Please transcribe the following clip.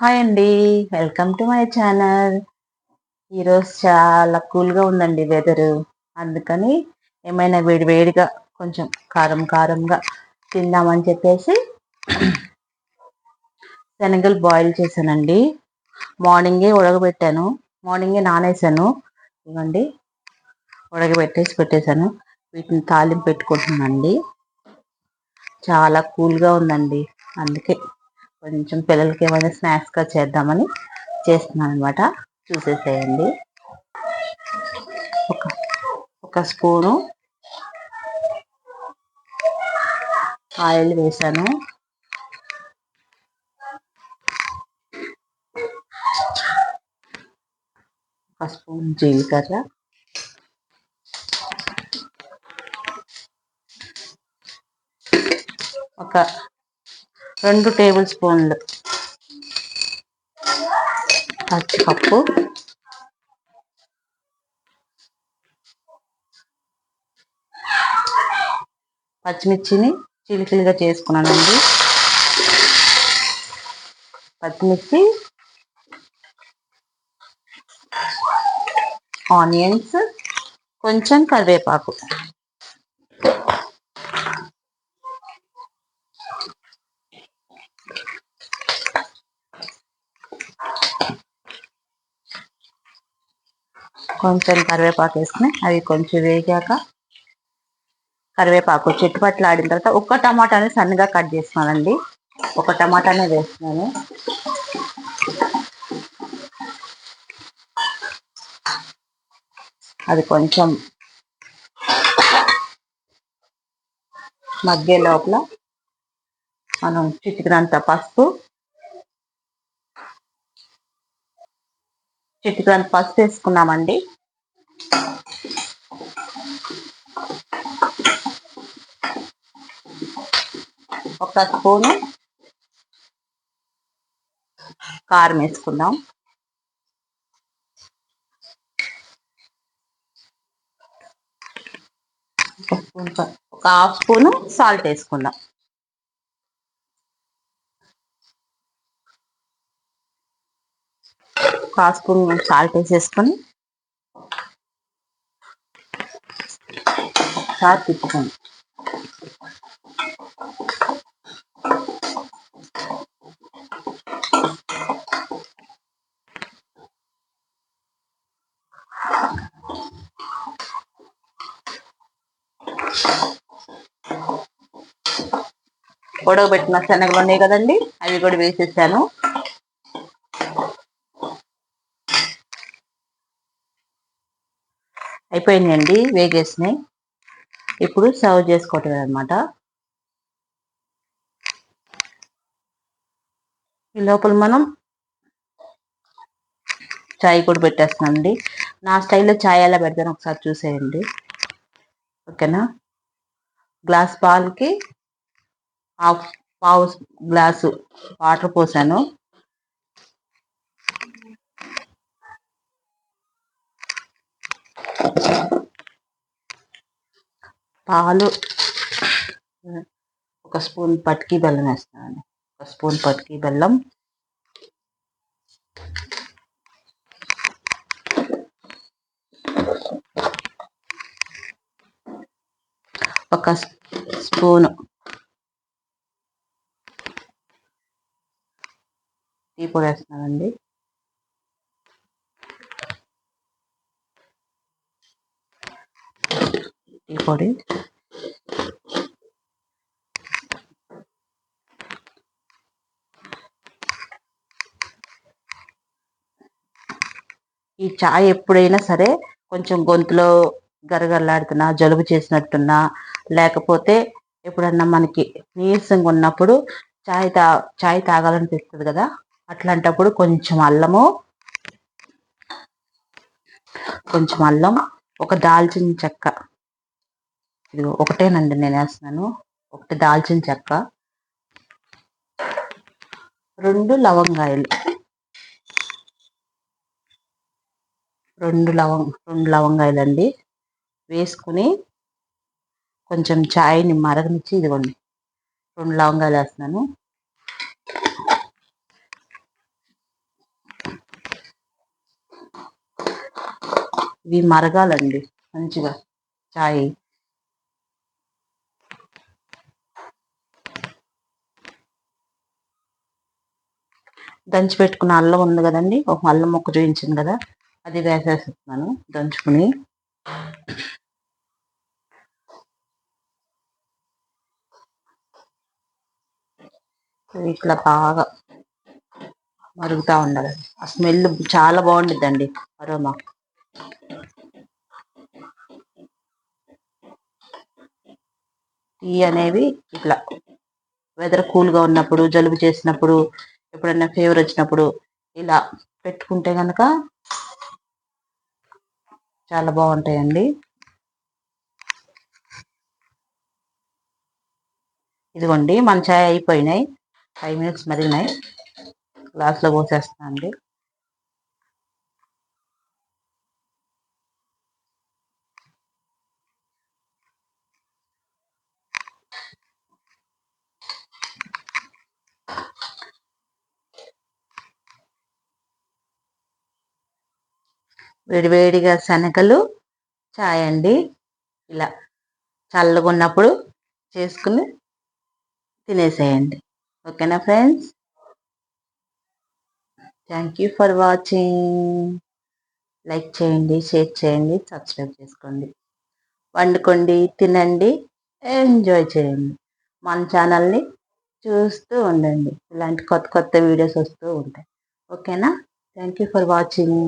Hi అండి welcome to my channel ఈరోజు చాలా కూల్గా ఉందండి వెదరు అందుకని ఏమైనా వేడి వేడిగా కొంచెం కారం కారంగా తిందామని చెప్పేసి శనగలు బాయిల్ చేశానండి. మార్నింగే ఉడకబెట్టాను. మార్నింగే నానేసాను ఇవ్వండి. ఉడకబెట్టేసి పెట్టేశాను. వీటిని తాలింపు పెట్టుకుంటున్నానండి. చాలా కూల్గా ఉందండి. అందుకే కొంచెం పిల్లలకి ఏమైనా స్నాక్స్గా చేద్దామని చేస్తున్నాను అనమాట చూసేసేయండి. ఒక ఒక స్పూను ఆయిల్ వేసాను. ఒక స్పూన్ జీలకర్ర. ఒక రెండు టేబుల్ స్పూన్లు పచ్చిపప్పు. పచ్చిమిర్చిని చిలికిలిగా చేసుకున్నానండి. పచ్చిమిర్చి ఆనియన్స్ కొంచెం కరివేపాకు. కొంచెం కరివేపాకు వేసుకుని అవి కొంచెం వేగాక కరివేపాకు చుట్టుపట్ల ఆడిన తర్వాత ఒక్క టమాటాని సన్నగా కట్ చేస్తున్నానండి ఒక టమాటానే వేస్తున్నాను. అది కొంచెం మగ్గే లోపల మనం చిటికినంత పసుపు చిటికలంత పసుపు వేసుకున్నామండి. ఒక స్పూను కారం వేసుకుందాం. ఒక స్పూన్ ఒక హాఫ్ స్పూను సాల్ట్ వేసుకుందాం. హాఫ్ స్పూన్ సాల్ట్ వేసేసుకొని సార్ తిప్పుకోండి. ఉడకబెట్టిన శనగలు ఉన్నాయి కదండి అవి కూడా వేసేసాను. అయిపోయినాయండి వేగేసినాయి. ఇప్పుడు సర్వ్ చేసుకోవటం అనమాట ఈ లోపల మనం చాయ్ కూడా పెట్టేస్తున్నామండి. నా స్టైల్లో చాయ్ ఎలా పెడతాను ఒకసారి చూసేయండి. ఓకేనా? గ్లాస్ పాలకి హాఫ్ పావు గ్లాసు వాటర్ పోసాను. పాలు. ఒక స్పూన్ పట్కి బెల్లం వేస్తానండి. ఒక స్పూన్ పట్కి బెల్లం. ఒక స్పూను. టీ పొడి వేస్తున్నానండి. టీ పొడి ఈ చాయ్ ఎప్పుడైనా సరే కొంచెం గొంతులో గరగరలాడుతున్నా జలుబు చేసినట్టున్నా లేకపోతే ఎప్పుడన్నా మనకి నీరసంగా ఉన్నప్పుడు చాయ్ తా చాయ్ తాగాలనిపిస్తుంది కదా? అట్లాంటప్పుడు కొంచెం అల్లము కొంచెం అల్లం ఒక దాల్చిన చెక్క. ఇది ఒకటేనండి నేను వేస్తున్నాను. ఒకటి దాల్చిన చెక్క. రెండు లవంగాయలు. రెండు లవం రెండు లవంగాయలు అండి వేసుకుని కొంచెం ఛాయ్ని మరగనిచ్చి ఇదిగోండి. రెండు లవంగాయలు వేస్తున్నాను. ఇవి మరగాలండి మంచిగా. ఛాయ్ దంచి పెట్టుకున్న అల్లం ఉంది కదండి. ఒక అల్లం మొక్క చూపించింది కదా. అది వేసేస్తున్నాను దంచుకుని. ఇట్లా బాగా మరుగుతూ ఉండాలి. ఆ స్మెల్ చాలా బాగుండిద్దండి అరోమా. టీ అనేవి ఇట్లా. వెదర్ కూల్గా ఉన్నప్పుడు జలుబు చేసినప్పుడు ఎప్పుడైనా ఫీవర్ వచ్చినప్పుడు ఇలా పెట్టుకుంటే కనుక చాలా బాగుంటాయండి. ఇదిగోండి మన ఛాయ్ అయిపోయినాయి. ఫైవ్ మినిట్స్ మరిగినాయి. గ్లాస్లో పోసేస్తాను అండి. వేడివేడిగా శనగలు చాయ్ అండి ఇలా చల్లగా ఉన్నప్పుడు చేసుకుని తినేసేయండి. ఓకేనా friends? Thank you for watching. Like చేయండి షేర్ చేయండి సబ్స్క్రైబ్ చేసుకోండి. వండుకోండి తినండి ఎంజాయ్ చేయండి. మన ఛానల్ని చూస్తూ ఉండండి. ఇలాంటి కొత్త కొత్త వీడియోస్ వస్తూ ఉంటాయి. ఓకేనా? Thank you for watching.